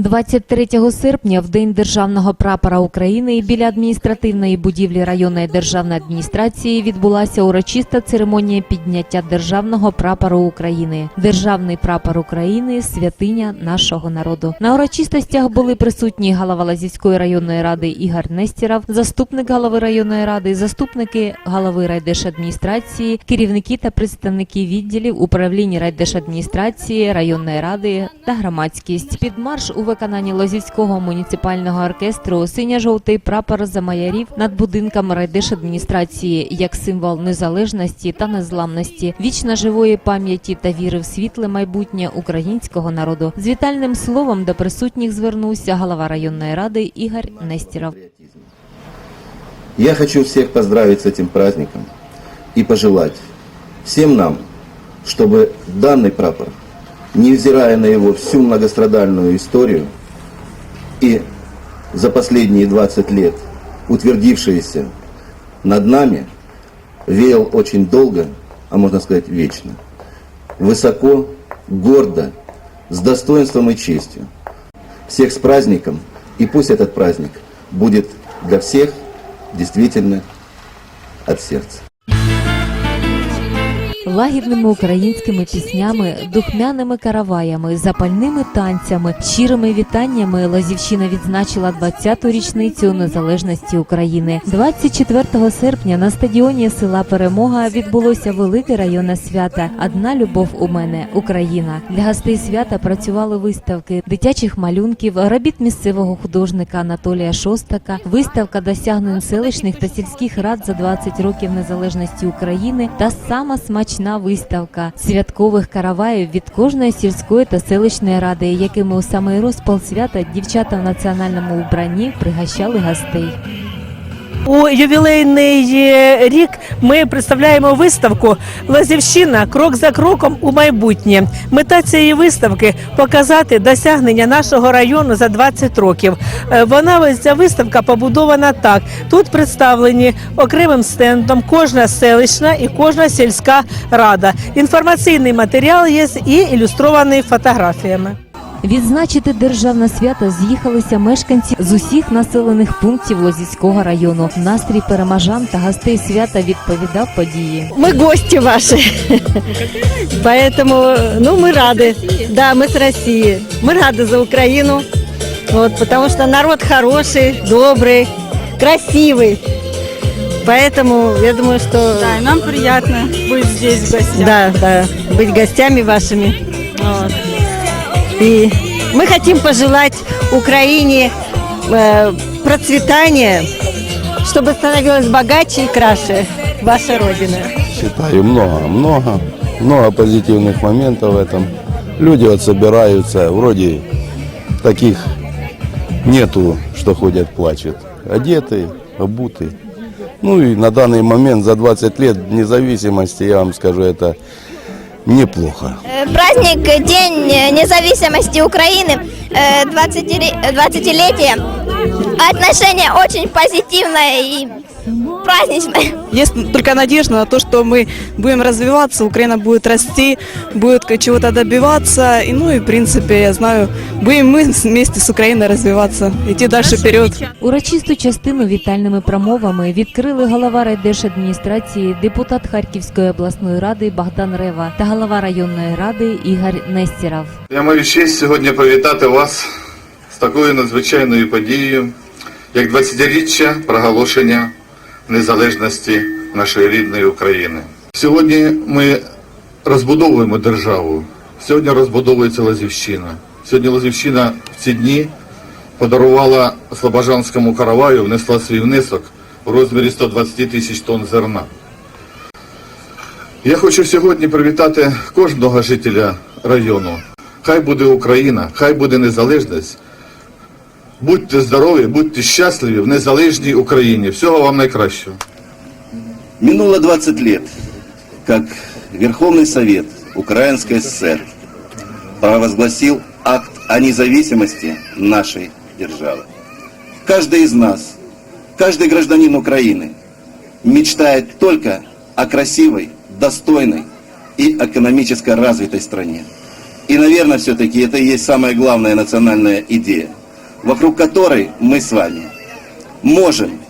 23 серпня, в день державного прапора України, біля адміністративної будівлі районної державної адміністрації відбулася урочиста церемонія підняття державного прапору України. Державний прапор України святиня нашого народу. На урочистостях були присутні голова Лазівської районної ради Ігор Нестіров, заступник голови районної ради, заступники голови райдержадміністрації, керівники та представники відділів управління райдержадміністрації, районної ради та громадськість. Під марш у виконанні Лозівського муніципального оркестру синьо-жовтий прапор замаярів над будинком райдержадміністрації як символ незалежності та незламності, вічно живої пам'яті та віри в світле майбутнє українського народу. З вітальним словом до присутніх звернувся голова районної ради Ігор Нестіров. Я хочу всех поздравить с этим праздником и пожелать всем нам, чтобы данный прапор, невзирая на его всю многострадальную историю и за последние 20 лет утвердившийся над нами, веял очень долго, а можно сказать вечно, высоко, гордо, с достоинством и честью. Всех с праздником, и пусть этот праздник будет для всех действительно от сердца. Лагідними українськими піснями, духмяними караваями, запальними танцями, щирими вітаннями Лазівщина відзначила 20-ту річницю незалежності України. 24 серпня на стадіоні села Перемога відбулося велике районне свято. Одна любов у мене Україна. Для гостей свята працювали виставки дитячих малюнків, робіт місцевого художника Анатолія Шостака, виставка досягнень селищних та сільських рад за 20 років незалежності України та сама смачна виставка святкових караваїв від кожної сільської та селищної ради, якими у самий розпал свята дівчата в національному убранні пригощали гостей. У ювілейний е, рік ми представляємо виставку Лазівщина крок за кроком у майбутнє. Мета цієї виставки показати досягнення нашого району за 20 років. Е, Вона ось ця виставка побудована так. Тут представлені окремим стендом кожна селищна і кожна сільська рада. Інформаційний матеріал є і ілюстрований фотографіями. Відзначити державне свято з'їхалися мешканці з усіх населених пунктів Лозівського району. Настрій перемажан та гостей свята відповідав події. Мы гости ваши. Поэтому, ну, мы рады. Да, мы с России. Мы рады за Украину. Вот, потому что народ хороший, добрый, красивый. Поэтому я думаю, что Да, и нам приятно быть здесь в гостях. да, да, быть гостями вашими. Вот. И мы хотим пожелать Украине э, процветания, чтобы становилась богаче и краше ваша Родина. Считаю, много, много, много позитивных моментов в этом. Люди вот собираются, вроде таких нету, что ходят, плачут. Одеты, обуты. Ну и на данный момент за 20 лет независимости, я вам скажу, это неплохо. Э, Праздник э, День э, независимости Украины, э, 20 ре- 20-летие. Отношение очень позитивное и праздничное. Есть только надежда на то, что мы будем развиваться, Украина будет расти, будет чего-то добиваться. И, ну и, в принципе, я знаю, будем мы вместе с Украиной развиваться, идти дальше вперед. Урочисту частину вітальними промовами відкрили голова райдержадміністрації, депутат Харківської обласної ради Богдан Рева та голова районної ради Ігор Нестіров. Я маю честь сьогодні привітати вас з такою надзвичайною подією, як 20-річчя проголошення незалежності нашої рідної України. Сьогодні ми розбудовуємо державу. Сьогодні розбудовується Лазівщина. Сьогодні Лазівщина в ці дні подарувала Слобожанському караваю, внесла свій внесок у розмірі 120 тисяч тонн зерна. Я хочу сьогодні привітати кожного жителя району. Хай буде Україна, хай буде незалежність. Будьте здорові, будьте щасливі в незалежній Україні. Всього вам найкращого. Минуло 20 лет, как Верховный Совет Украинской ССР провозгласил акт о независимости нашей державы. Каждый из нас, каждый гражданин Украины мечтает только о красивой, достойной и экономически развитой стране. И, наверное, все-таки это и есть самая главная национальная идея, вокруг которой мы с вами можем,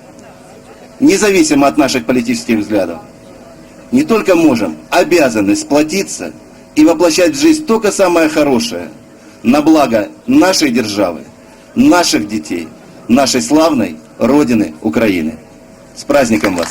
независимо от наших политических взглядов, не только можем, обязаны сплотиться и воплощать в жизнь только самое хорошее на благо нашей державы, наших детей, нашей славной Родины Украины. С праздником вас!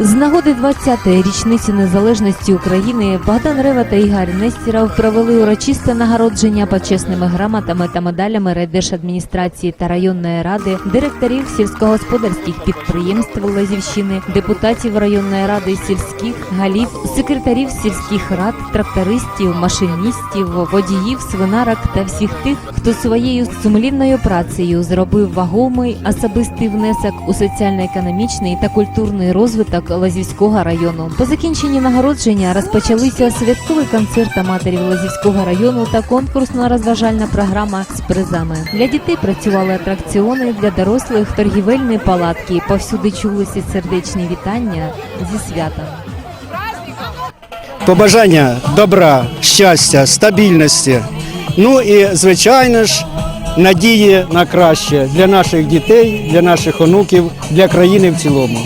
З нагоди 20-ї річниці незалежності України Богдан Рева та Ігор Нестеров провели урочисте нагородження почесними грамотами та медалями райдержадміністрації та районної ради, директорів сільськогосподарських підприємств Лазівщини, депутатів районної ради сільських голів, секретарів сільських рад, трактористів, машиністів, водіїв, свинарок та всіх тих, хто своєю сумлінною працею зробив вагомий особистий внесок у соціально-економічний та культурний розвиток Лазівського району. По закінченні нагородження розпочалися святковий концерт аматорів Лазівського району та конкурсно-розважальна програма з призами. Для дітей працювали атракціони, для дорослих торгівельні палатки. Повсюди чулися сердечні вітання зі святом. побажання добра, щастя, стабільності. Ну і звичайно ж, надії на краще для наших дітей, для наших онуків, для країни в цілому.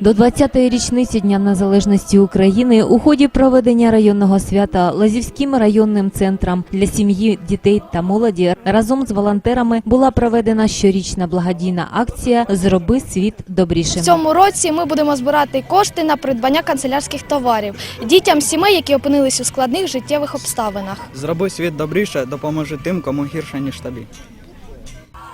До 20-ї річниці Дня Незалежності України у ході проведення районного свята Лазівським районним центром для сім'ї, дітей та молоді разом з волонтерами була проведена щорічна благодійна акція Зроби світ добрішим. В цьому році ми будемо збирати кошти на придбання канцелярських товарів дітям сімей, які опинились у складних життєвих обставинах. Зроби світ добріше, допоможи тим, кому гірше, ніж тобі.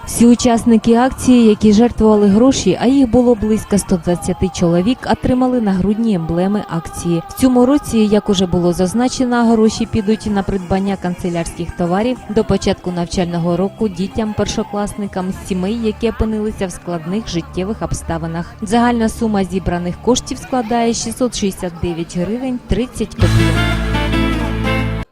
Всі учасники акції, які жертвували гроші, а їх було близько 120 чоловік, отримали нагрудні емблеми акції. В цьому році, як уже було зазначено, гроші підуть на придбання канцелярських товарів до початку навчального року дітям, першокласникам з сімей, які опинилися в складних життєвих обставинах. Загальна сума зібраних коштів складає 669 гривень 30 копійок.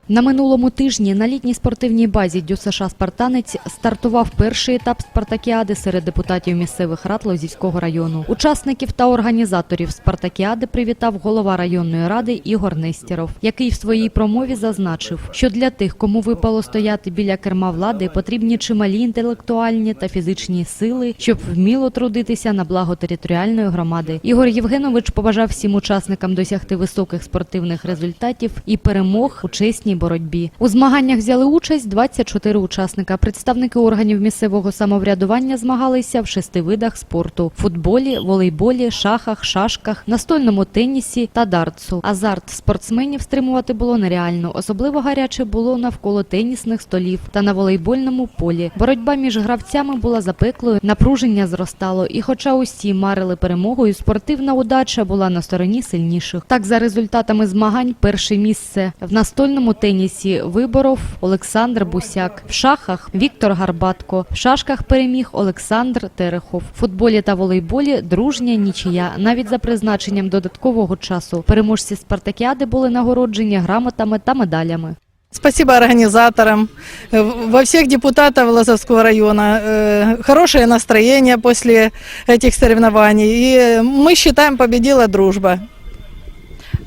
На минулому тижні на літній спортивній базі ДЮСШ «Спартанець» стартував перший етап спартакіади серед депутатів місцевих рад Лозівського району. Учасників та організаторів спартакіади привітав голова районної ради Ігор Нестєров, який в своїй промові зазначив, що для тих, кому випало стояти біля керма влади, потрібні чималі інтелектуальні та фізичні сили, щоб вміло трудитися на благо територіальної громади. Ігор Євгенович побажав всім учасникам досягти високих спортивних результатів і перемог у чесній боротьбі. У змаганнях взяли участь 24 учасника. Представники органів місцевого самоврядування змагалися в шести видах спорту: футболі, волейболі, шахах, шашках, настольному тенісі та дартсу. Азарт спортсменів стримувати було нереально. Особливо гаряче було навколо тенісних столів та на волейбольному полі. Боротьба між гравцями була запеклою, напруження зростало. І, хоча усі марили перемогою, спортивна удача була на стороні сильніших. Так, за результатами змагань, перше місце в настольному тенісі виборов Олександр Бусяк, в шахах Віктор Гарбатко, в шашках переміг Олександр Терехов. В футболі та волейболі дружня нічия. Навіть за призначенням додаткового часу переможці спартакіади були нагороджені грамотами та медалями. Спасибо организаторам, э, во всех депутатов Лазовского района. Э, Хорошее настроение после этих соревнований. И э, мы считаем, победила дружба.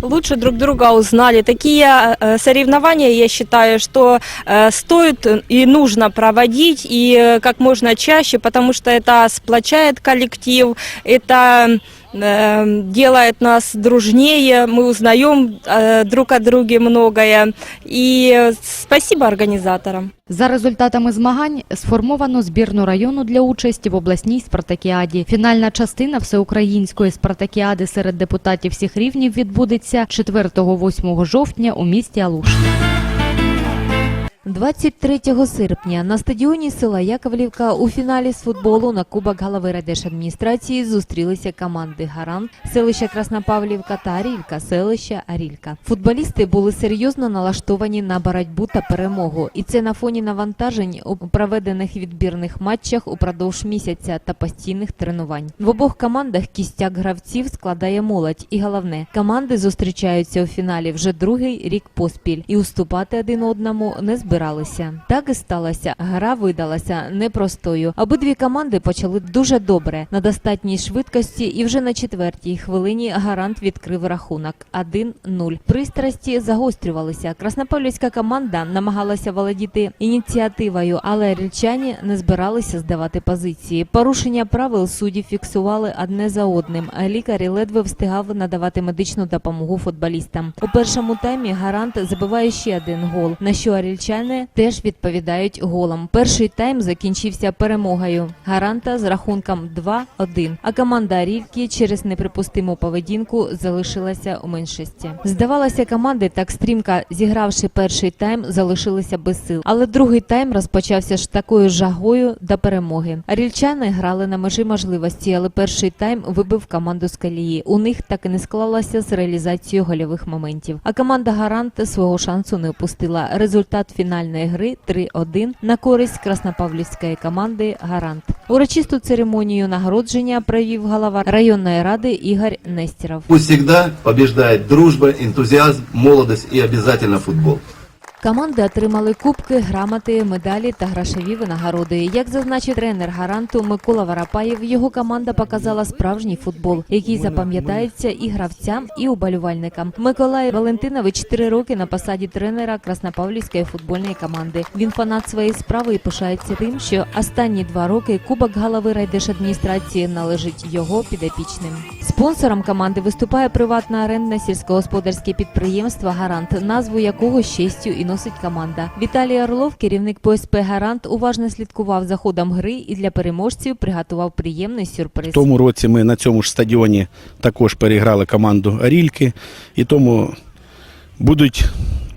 лучше друг друга узнали. Такие э, соревнования, я считаю, что э, стоит и нужно проводить и э, как можно чаще, потому что это сплочает коллектив, это э, делает нас дружнее, мы узнаем э, друг о друге многое. И э, спасибо организаторам. За результатами змагань сформовано збірну району для участі в обласній спартакіаді. Фінальна частина всеукраїнської спартакіади серед депутатів всіх рівнів відбудеться 4-8 жовтня у місті Алушта. 23 серпня на стадіоні села Яковлівка у фіналі з футболу на Кубок голови райдержадміністрації зустрілися команди Гарант, селища Краснопавлівка та Арілька, селища Арілька. Футболісти були серйозно налаштовані на боротьбу та перемогу, і це на фоні навантажень у проведених відбірних матчах упродовж місяця та постійних тренувань. В обох командах кістяк гравців складає молодь, і головне, команди зустрічаються у фіналі вже другий рік поспіль і уступати один одному не збираються. Збиралися. Так і сталося. Гра видалася непростою. Обидві команди почали дуже добре на достатній швидкості, і вже на четвертій хвилині гарант відкрив рахунок 1-0. Пристрасті загострювалися. Краснопавлівська команда намагалася володіти ініціативою, але рільчані не збиралися здавати позиції. Порушення правил судді фіксували одне за одним. а Лікар ледве встигав надавати медичну допомогу футболістам. У першому таймі гарант забиває ще один гол, на що арільчани теж відповідають голом. Перший тайм закінчився перемогою гаранта з рахунком 2-1, а команда Арільки через неприпустиму поведінку залишилася у меншості. Здавалося, команди так стрімко зігравши перший тайм, залишилися без сил. Але другий тайм розпочався ж такою жагою до перемоги. Арільчани грали на межі можливості, але перший тайм вибив команду з колії. У них так і не склалося з реалізацією гольових моментів. А команда Гарант свого шансу не упустила. Результат фінальної гри 3-1 на користь краснопавлівської команди Гарант. Урочисту церемонію нагородження провів голова районної ради Ігор Нестеров. Пусть завжди побеждает дружба, ентузіазм, молодость і обязательно футбол. Команди отримали кубки, грамоти, медалі та грошові винагороди. Як зазначив тренер гаранту Микола Варапаєв, його команда показала справжній футбол, який запам'ятається і гравцям, і уболівальникам. Миколай Валентинович три роки на посаді тренера Краснопавлівської футбольної команди. Він фанат своєї справи і пишається тим, що останні два роки кубок голови райдержадміністрації належить його підопічним. Спонсором команди виступає приватне арендне сільськогосподарське підприємство Гарант, назву якого з честю і команда. Віталій Орлов, керівник ПСП Гарант, уважно слідкував за ходом гри і для переможців приготував приємний сюрприз. В тому році ми на цьому ж стадіоні також переграли команду Арільки, і тому будуть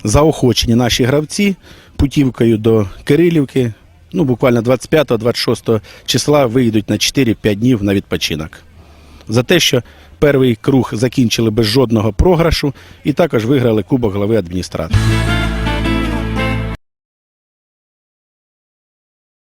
заохочені наші гравці путівкою до Кирилівки. Ну, буквально 25-26 числа виїдуть на 4-5 днів на відпочинок. За те, що перший круг закінчили без жодного програшу і також виграли Кубок глави адміністрації.